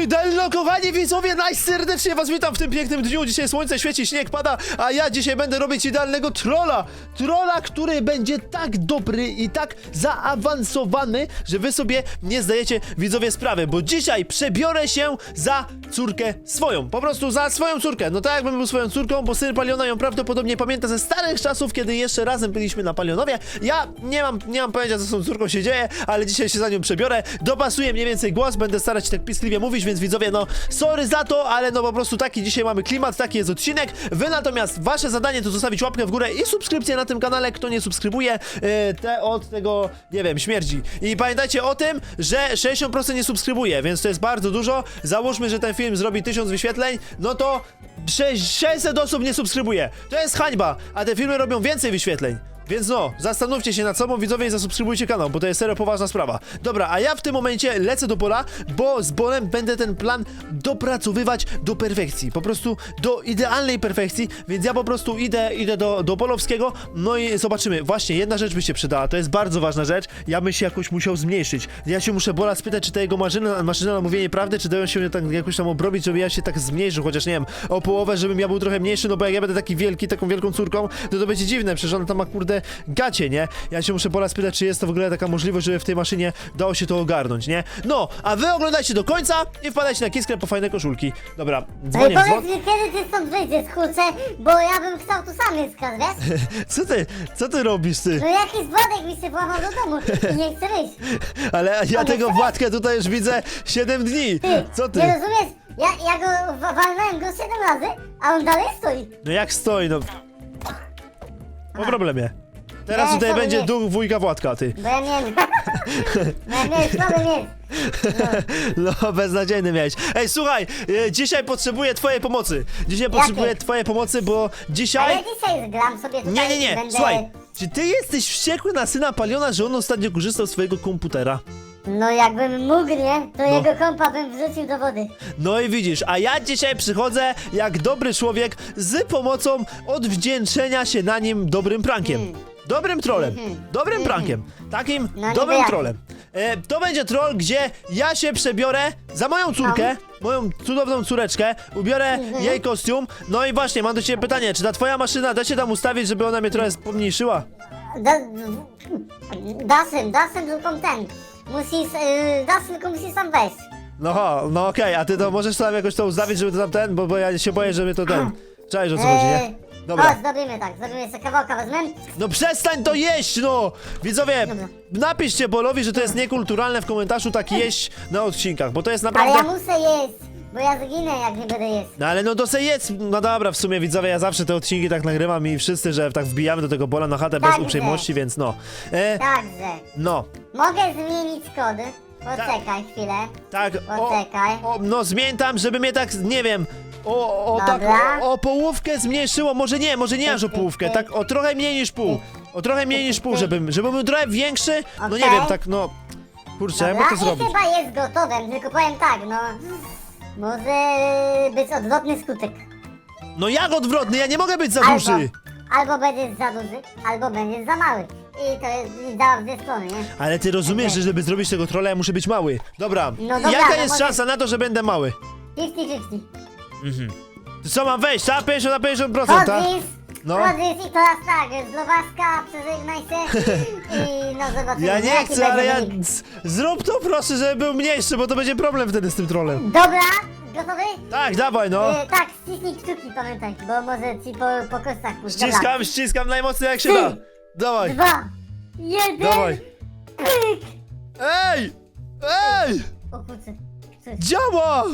Kidelno, kochani widzowie, najserdecznie was witam w tym pięknym dniu. Dzisiaj słońce świeci, śnieg pada, a ja dzisiaj będę robić idealnego trolla. Trolla, który będzie tak dobry i tak zaawansowany, że wy sobie nie zdajecie widzowie sprawy, bo dzisiaj przebiorę się za córkę swoją. Po prostu za swoją córkę. No tak jakbym był swoją córką, bo syn Paliona ją prawdopodobnie pamięta ze starych czasów, kiedy jeszcze razem byliśmy na Palionowie. Ja nie mam, nie mam pojęcia, co z tą córką się dzieje, ale dzisiaj się za nią przebiorę. Dopasuję mniej więcej głos, będę starać się tak piskliwie mówić, więc widzowie, no sorry za to, ale no po prostu taki dzisiaj mamy klimat, taki jest odcinek. Wy natomiast, wasze zadanie to zostawić łapkę w górę i subskrypcję na tym kanale, kto nie subskrybuje, e, te od tego, nie wiem, śmierdzi. I pamiętajcie o tym, że 60% nie subskrybuje, więc to jest bardzo dużo. Załóżmy, że ten film zrobi 1000 wyświetleń, no to 600 osób nie subskrybuje. To jest hańba, a te filmy robią więcej wyświetleń. Więc no, zastanówcie się nad sobą, widzowie, i zasubskrybujcie kanał, bo to jest serio poważna sprawa. Dobra, a ja w tym momencie lecę do pola, bo z Bolem będę ten plan dopracowywać do perfekcji. Po prostu do idealnej perfekcji, więc ja po prostu idę, idę do, do Polowskiego, no i zobaczymy. Właśnie, jedna rzecz by się przydała, to jest bardzo ważna rzecz, ja bym się jakoś musiał zmniejszyć. Ja się muszę Bola spytać, czy ta jego maszyna, maszyna na mówienie prawdy, czy dają się mnie tak jakoś tam obrobić, żeby ja się tak zmniejszył, chociaż nie wiem, o połowę, żebym ja był trochę mniejszy, no bo jak ja będę taki wielki, taką wielką córką, to to będzie dziwne, przecież ona tam ma kurde gacie, nie? Ja się muszę Bola spytać, czy jest to w ogóle taka możliwość, żeby w tej maszynie dało się to ogarnąć, nie? No, a wy oglądajcie do końca i wpadajcie na kiskrę po fajne koszulki. Dobra, Ej, dzwonię, dzwon... powiedz mi, kiedy ty stąd wyjdziesz, kurczę, bo ja bym chciał tu sam mieszkać, wiesz? Co ty, co ty robisz, ty? No jakiś Władek mi się włamał do domu i nie chce wyjść. Ale ja tego Władka tutaj już widzę 7 dni. Ty, Co ty? nie rozumiesz? Ja, ja go wa- walnąłem go 7 razy, a on dalej stoi. No jak stoi, no. Po problemie. Teraz Nie, tutaj sorry, będzie nie. duch wujka Władka, ty. Bo ja miałem... bo ja miałem słaby mieć. No, beznadziejny miałeś. Ej, słuchaj, e, dzisiaj potrzebuję twojej pomocy. Dzisiaj potrzebuję twojej pomocy, bo A dzisiaj... ja dzisiaj zgram sobie tutaj Nie, nie, nie, będę... słuchaj. Czy ty jesteś wściekły na syna Paliona, że on ostatnio korzystał z swojego komputera? No jakbym mógł, nie? To No. jego kompa bym wrzucił do wody. No i widzisz, a ja dzisiaj przychodzę jak dobry człowiek z pomocą odwdzięczenia się na nim dobrym prankiem. Dobrym trolem, dobrym prankiem, takim Mhm. No niby dobrym jak? trolem. E, to będzie troll, gdzie ja się przebiorę za moją córkę, moją cudowną córeczkę, ubiorę Mhm. jej kostium. No i właśnie, mam do ciebie pytanie, czy ta twoja maszyna da się tam ustawić, żeby ona mnie trochę pomniejszyła? Da, dasem, dasem tylko ten. Musisz, yy, tylko musisz tam wejść. No, ho, no okej, a ty to możesz tam jakoś to ustawić, żeby to tam ten, bo, bo ja się boję, żeby to ten... Cześć, o co chodzi, nie? Eee, Dobra. Chodź, zrobimy tak, zrobimy jeszcze kawałka wezmę. No przestań to jeść, no! Widzowie, Dobra. napiszcie Bolowi, że to jest niekulturalne w komentarzu tak jeść na odcinkach, bo to jest Ale naprawdę... ja muszę jeść, bo ja zginę jak nie będę jeść. No ale no to se jedz, no dobra, w sumie widzowie, ja zawsze te odcinki tak nagrywam i wszyscy, że tak wbijamy do tego Bola na chatę bez Także. uprzejmości, więc no. E, Także, no, mogę zmienić kody. Poczekaj chwilę. tak, o, Poczekaj. o, no zmień tam, żeby mnie tak, nie wiem, o, o tak, Dobra. o, o połówkę zmniejszyło, może nie, może nie aż o połówkę, tak o trochę mniej niż pół, o trochę mniej niż pół, żebym, żebym był trochę większy, no nie Okej. wiem, tak no, kurczę, jakby Dobra, to zrobić. i chyba jest gotowe, tylko powiem tak, no... Może być odwrotny skutek. No jak odwrotny, ja nie mogę być za duży. albo będziesz za duży, albo będziesz za mały. I to jest i działa w dwie strony, nie? Ale ty rozumiesz, że żeby zrobić tego trolla, ja muszę być mały. Dobra, No dobra, jaka no jest może- szansa na to, że będę mały? 50-50. To co mam wejść, tak? 50 na 50%, tak? Chodzisz, No. chodzisz i teraz tak, Zlowaska, przeżegnaj się i no zobaczymy. Ja nie jaki chcę, ale będzie ja... wynik. z- Zrób to proszę, żeby był mniejszy, bo to będzie problem wtedy z tym trollem. Dobra, gotowy? Tak, dawaj no. E, tak, ściśnij kciuki, pamiętaj, bo może ci po, po kostach pójść. Dobra. Ściskam, ściskam najmocniej jak się da. Dawaj, Dwa, jeden, dawaj. pyk! Ej! Ej! O kurczę? Działa!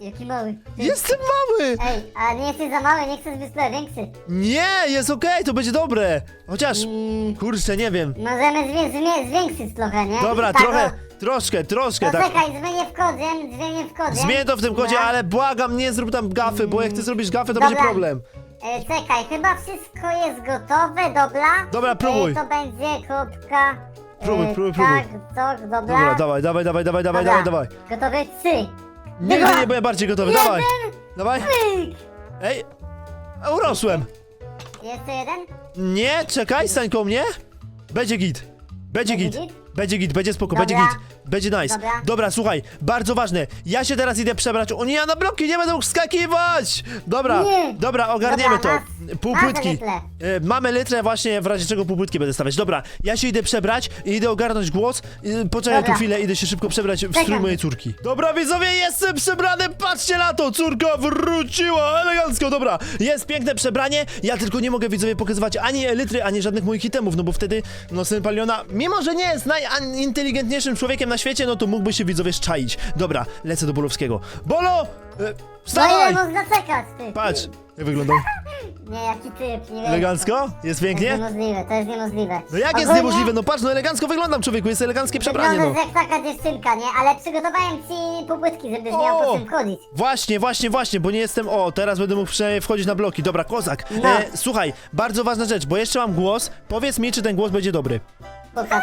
Jaki mały. Jestem mały! Ej, a nie jesteś za mały, nie chcesz być trochę większy. Nie, jest okej, to będzie dobre. Chociaż, Mm, kurczę, nie wiem. możemy zwię, zwię, zwiększyć trochę, nie? Dobra, tak, trochę, o- troszkę, troszkę, No tak. czekaj, zmienię w kodzie, zmienię w kodzie. Zmień to w tym kodzie, No. ale błagam, nie zrób tam gafy, bo jak ty zrobisz gafę, to Dobra. będzie problem. E, czekaj, chyba wszystko jest gotowe, dobra? Dobra, próbuj. E, to będzie kropka. E, Próbuj, próbuj, tak, tak, dobra. Dobra, dawaj, dawaj, dawaj, dawaj, dawaj, dawaj, dawaj. Gotowy? Trzy. Nigdy Dwa. nie byłem bardziej gotowy, dawaj. Jeden. Dawaj. Pyk. Ej, urosłem. Jeszcze jeden? Nie, czekaj, stań koło mnie. Będzie git. Będzie Będzie git. Będzie git, będzie spoko, Dobra. będzie git. Będzie nice. Dobra. słuchaj, bardzo ważne. Ja się teraz idę przebrać. O nie, ja na bloki nie będę mógł skakiwać! Dobra, Nie. dobra, ogarniemy Dobra, to. masz- Półpłytki. masz litrę. E, mamy litrę właśnie, w razie czego półpłytki będę stawiać. Dobra, ja się idę przebrać i idę ogarnąć głos. E, Poczekaj tu Dobra. chwilę, idę się szybko przebrać w Czekam. strój mojej córki. Dobra, widzowie, jestem przebrany, patrzcie na to! Córka wróciła, elegancko, dobra. Jest piękne przebranie, ja tylko nie mogę, widzowie, pokazywać ani elitry, ani żadnych moich itemów, no bo wtedy, no, syn Paliona, mimo że nie jest najinteligentniejszym człowiekiem na świecie, no to mógłby się, widzowie, szczaić. Dobra, lecę do Bolowskiego. Bolo! E, No ile wstawaj! można czekać, ty? Patrz, jak wyglądał. Nie, jaki typ, nie wiem. Elegancko? Jest To jest pięknie? niemożliwe, to jest niemożliwe. No jak jest Ogólnie niemożliwe? No patrz, no elegancko wyglądam, człowieku, jest eleganckie przebranie, no. Wyglądasz jak taka dziewczynka, nie? Ale przygotowałem ci półpłytki, żebyś miał O! po czym chodzić. Właśnie, właśnie, właśnie, bo nie jestem. O, teraz będę mógł przynajmniej wchodzić na bloki. Dobra, kozak. No. E, słuchaj, bardzo ważna rzecz, bo jeszcze mam głos. Powiedz mi, czy ten głos będzie dobry. Pokaż.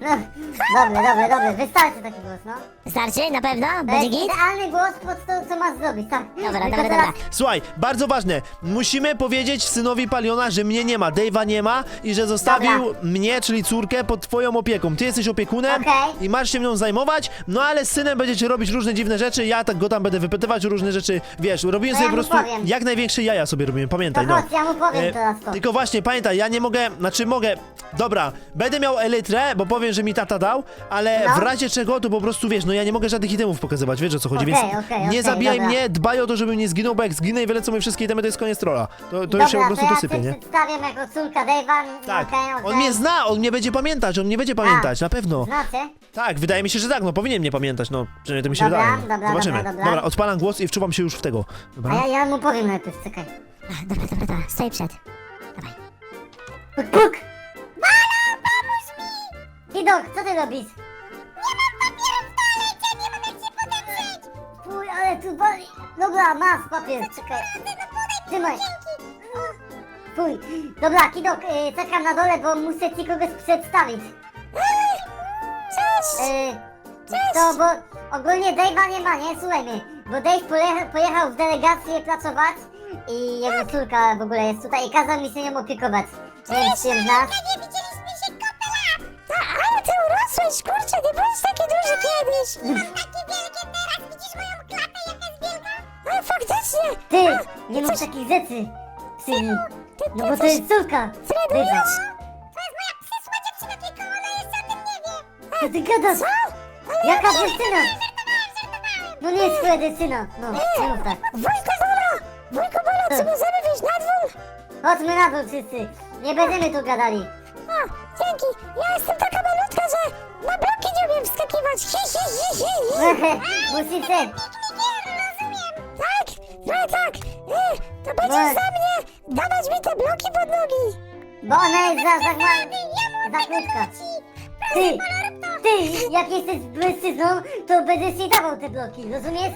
No, dobry, dobry, dobry, wystarczy taki głos, no. Wystarczy? Na pewno? To Będzie jest git? idealny głos pod to, co masz zrobić, tak. Dobra, Tylko dobra, teraz- dobra. Słuchaj, bardzo ważne. Musimy powiedzieć synowi Paliona, że mnie nie ma, Dave'a nie ma i że zostawił Dobra. mnie, czyli córkę, pod twoją opieką. Ty jesteś opiekunem Okej. i masz się mną zajmować, no ale z synem będziecie robić różne dziwne rzeczy. Ja tak go tam będę wypytywać o różne rzeczy. Wiesz, robiłem To sobie ja po mu prostu powiem. jak największe jaja sobie robiłem, pamiętaj, To no. chodź, ja mu powiem E, teraz to. Tylko właśnie, pamiętaj, ja nie mogę, znaczy mogę, dobra, będę miał elytrę, bo powiem, że mi tata dał, ale No. w razie czego, to po prostu, wiesz, no ja nie mogę żadnych itemów pokazywać, wiesz o co chodzi, Okej, więc okej, nie okej, zabijaj dobra. mnie, dbaj o to, żebym nie zginął, bo jak zginę i wylecą moje wszystkie itemy, to jest koniec trolla. To, to Dobra, już się po prostu to ja dosypie, cię nie? przedstawiam jako córka Dave'a. Tak, okej, okej. on mnie zna, on mnie będzie pamiętać, on mnie będzie pamiętać, na pewno. Znacie? Tak, wydaje mi się, że tak, no powinien mnie pamiętać, no, przynajmniej to mi się Dobra, wydaje. no. dobra, Zobaczymy. dobra, dobra. odpalam głos i wczuwam się już w tego. A Dobra? ja, ja mu powiem najpierw, czekaj. A, Dobra, dobra, dobra, stoi przed. Dawaj. Puk, puk! Kidok, co ty robisz? Nie mam papieru w toalecie, nie mam jak się podeprzeć! Fuj, ale tu boli. Dobra, masz papier, czekaj. Trzymaj. Fuj. Dobra, Kidok, y, czekam na dole, bo muszę ci kogoś przedstawić. Cześć! Y, to, bo ogólnie Dave'a nie ma, nie? Słuchaj mnie, bo Dave pojecha, pojechał w delegację pracować i jego córka w ogóle jest tutaj i kazał mi się nią opiekować. Więc się nas. nie urosłeś, kurczę, nie byłeś taki duży kiedyś! Mam takie wielkie teraz, widzisz moją klatę, jaka jest wielka? A, faktycznie! Ty, nie mów takich rzeczy. Synu. Ty, ty No bo to coś jest córka. Tradujesz? Dave'a. To jest moja przyszła dziewczyna, tylko ona jeszcze o tym nie wie! Co ty gadasz? Jaka dziewczyna? Żartowałem, żartowałem! No nie jest twoja dziewczyna. No, nie mów tak. Wujku Bolo! Wujku Bolo, czy możemy wyjść na dwór? Chodźmy na dół wszyscy. Nie będziemy tu gadali. O, dzięki! Ja jestem taka wskakiwać! Hi, hi, hi, hi, hi. Musicie. rozumiem! Tak, no tak! E, to będziesz No. za mnie dawać mi te bloki pod nogi! Bo ona jest za, za, za, za krótka. Ty, ty, jak jesteś mężczyzną, to będziesz jej dawał te bloki, rozumiesz?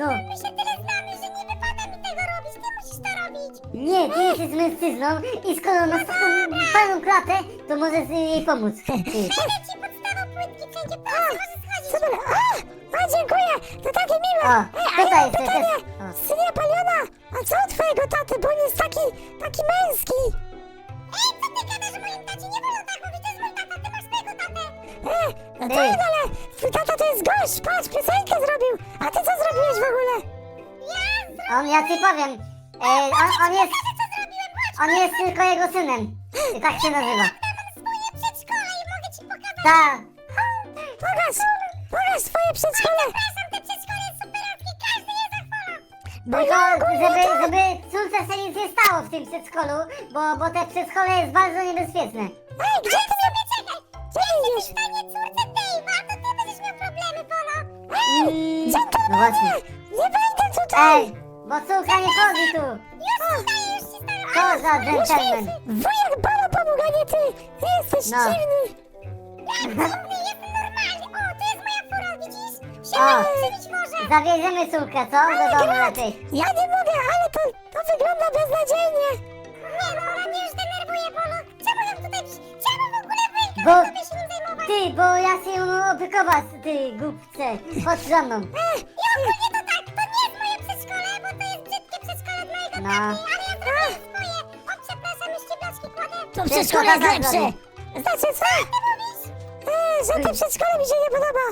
No, My się tyle znamy, że nie wypada mi tego robić, ty musisz to robić! Nie, ty jesteś mężczyzną i skoro masz taką fajną klatę, to możesz jej pomóc. Będę ci podstawał płytki wszędzie, proszę, możesz schodzić! Super! A, a, dziękuję! To takie miłe! O, Ej, a tutaj ja jeszcze pytanie! też- o. Synie Paliona, a co u twojego taty, bo on jest taki, taki męski? Ej, co ty gadasz o moim tacie? Nie wolno tak mówić, to jest mój tata, ty masz swojego tatę! E, no Ty. tak, ale twój tata to jest gość, patrz, piosenkę zrobił! A ty co zrobiłeś w ogóle? Ja On, ja ci powiem, e, on, on jest, on jest tylko jego synem. I tak się nazywa. swoje przedszkole i mogę ci pokazać! Tak. Przedszkole! Przepraszam, te przedszkole jest superowskie, każdy je zachwala! Bo ogólnie żeby, to... żeby córce się nic nie stało w tym przedszkolu, bo, bo te przedszkole jest bardzo niebezpieczne. Ej, gdzie ty sobie czekaj? Gdzie idziesz? Stanie córce Dave'a, to ty będziesz miał problemy, Polo! Ej, Mm, no właśnie. Nie wejdę tutaj! Ej, bo córka nie chodzi tu. Już ci daję, już ci daję! Co za dżentelmen. Wujek Polo pomógł, a nie ty! Ty jesteś No. dziwny! Jestem Siadaj, przybić może! zawieziemy córkę, co? Do domu lepiej. Ja nie mogę, ale to, to wygląda beznadziejnie! Nie no, ona mnie już denerwuje, Polo! Czemu ją tutaj... Czemu w ogóle wujka Bo- mamy się nim zajmować? Ty, bo ja się ją opiekować, ty głupcze. Chodź za mną. Ech, I ogólnie to tak, to nie jest moje przedszkole, bo to jest brzydkie przedszkole od mojego No. taty, ale ja zrobiłem swoje. O, przepraszam, już cieblaczki kładę. To przedszkole jest lepsze. Znaczy co? Że to przedszkole mi się nie podoba.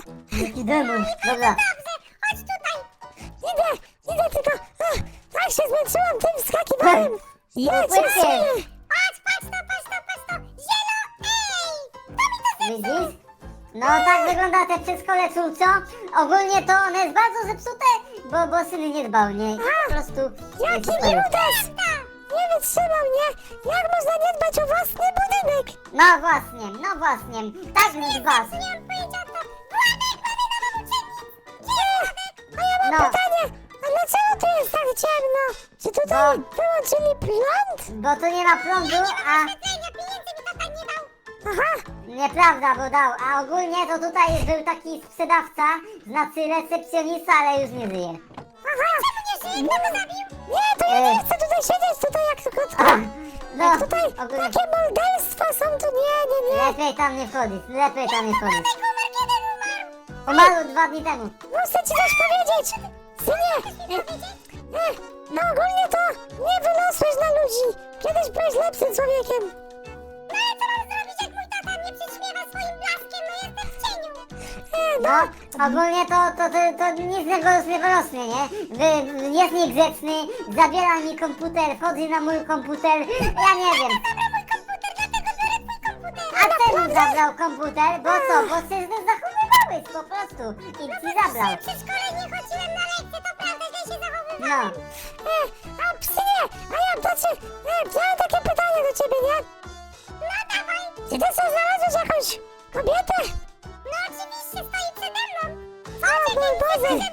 Jaki demon. Dobra. Chodź tutaj. Idę, idę tylko. Ach, tak się zmęczyłam tym wskakiwaniem. Ja cię Płytkie. synie. Patrz, patrz to, patrz to, patrz to! Zielo! Ej! Widzisz? No tak wygląda te przedszkole córco. Ogólnie to one jest bardzo zepsute, bo, bo syn nie dbał, nie? Po prostu... Jaki jest brudes! Nie wytrzymał, nie? Jak można nie dbać o własny budynek? No właśnie, no właśnie. Tak dbasz. Miałam powiedzieć o to! Władek, mamy nową uczennicę! A ja mam No. pytanie, a dlaczego tu jest tak ciemno? Czy tutaj No. wyłączyli prąd? Bo tu nie ma prądu, a... Oświetlenia, pieniędzy mi tata nie dał! Aha, Nieprawda, bo dał. A ogólnie to tutaj był taki sprzedawca, znaczy recepcjonista, ale już nie żyje. aha. Nie żyje, kto go zabił? Nie, to ja nie Ej. chcę tutaj siedzieć, tutaj jak tylko... A, no, Tutaj ogólnie... takie morderstwa są tu, nie, nie, nie. Lepiej tam nie wchodzić, lepiej tam nie wchodzić. Tego umarł, kiedy umarł? Umarł dwa dni temu. Muszę ci coś powiedzieć! Synie! E, e, no ogólnie to nie wylosłeś na ludzi! Kiedyś byłeś lepszym człowiekiem! No, No, ogólnie to, to, to, to nic już nie? Wy, jest niegrzeczny, zabiera mi komputer, wchodzi na mój komputer, ja nie wiem. Zabrał mój komputer, dlatego biorę twój komputer! A czemu zabrał komputer? Bo co? Bo się źle zachowywałeś po prostu i ci zabrał. W przedszkole nie chodziłem na lekcje, to prawda, że się zachowywałem! No, e, a psynie! A ja tacy... E, mam takie pytanie do ciebie, nie? No dawaj! Czy ty sobie znalazłeś jakąś kobietę? Mój Boże!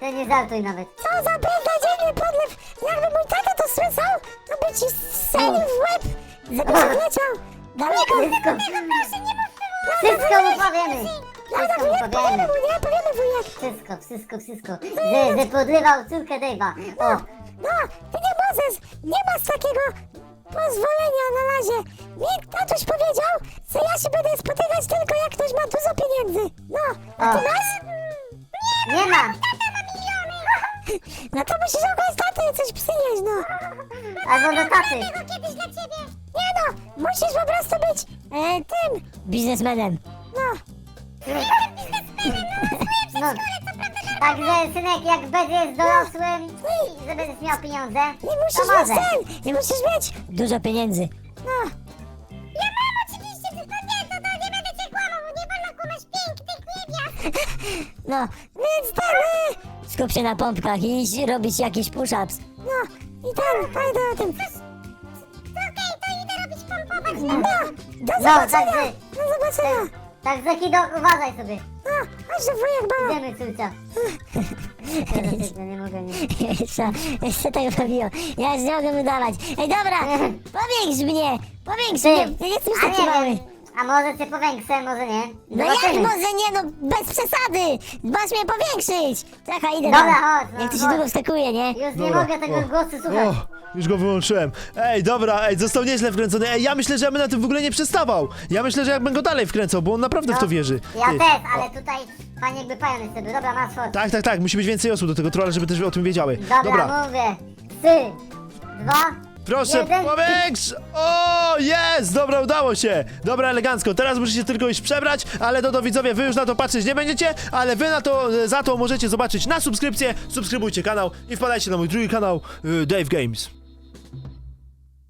To nie żartuj nawet. Co za beznadziejny podlew! Jakby mój tata to słyszał, to by ci strzelił w łeb! Żeby się leciał! Daleko! Wszystko, wszystko mu powiemy. Wszystko mu powiemy nie? Powiemy wujek! Wszystko, wszystko, wszystko. Że, że podrywał córkę Dave'a. O, No, ty nie możesz! Nie masz takiego pozwolenia na razie! Mi tatuś powiedział, że ja się będę spotykać tylko jak ktoś ma dużo pieniędzy! No, a ty O. masz? Taty. Tego kiedyś dla ciebie! Nie no, musisz po prostu być e, tym biznesmenem! No, No. Także synek, jak będziesz dorosłym i że będziesz miał pieniądze, nie to musisz mieć może. ten! Nie musisz mieć dużo pieniędzy! No, Ja mam oczywiście, tylko nie, to, to nie będę cię kłamał, bo nie wolno kłamać pięknych niewiast! no, więc ten, e, skup się na pompkach i idź robić jakieś push-ups! No, i ten, pamiętaj o tym! Pompować No, do No, zobaczenia! także- Do zobaczenia! Także Hidok, uważaj sobie. No, chodź do wujek mama! Idziemy, córcia. Nie mogę, nie. Jeszcze, jeszcze tego bawiło. Ja już nie mogę udawać. Ej, dobra, powiększ mnie! Powiększ Ty, mnie! Nie jesteś a taki nie mały. wiem, a może cię powiększę, może nie? No jak Zobaczymy. może nie, no bez przesady! Masz mnie powiększyć! Czekaj, idę Dobra, tam. chodź, no, Jak to się chodź. długo wstekuje, nie? Już nie mogę tego głosu słuchać. O, już go wyłączyłem. Ej, dobra, ej, został nieźle wkręcony. Ej, ja myślę, że ja bym na tym w ogóle nie przestawał. Ja myślę, że ja bym go dalej wkręcał, bo on naprawdę w to wierzy. Ja Ty. też, ale tutaj fajnie jakby pajon jest sobie. Dobra, masz chodź. Tak, tak, tak, musi być więcej osób do tego trolla, żeby też o tym wiedziały. Dobra, Dobra, mówię. Trzy, dwa, proszę, jeden. powiększ! O, jest! Dobra, udało się! Dobra, elegancko. Teraz musicie tylko iść przebrać, ale do, do widzowie, wy już na to patrzeć nie będziecie, ale wy na to, e, za to możecie zobaczyć na subskrypcję. Subskrybujcie kanał i wpadajcie na mój drugi kanał, y, Dave Games.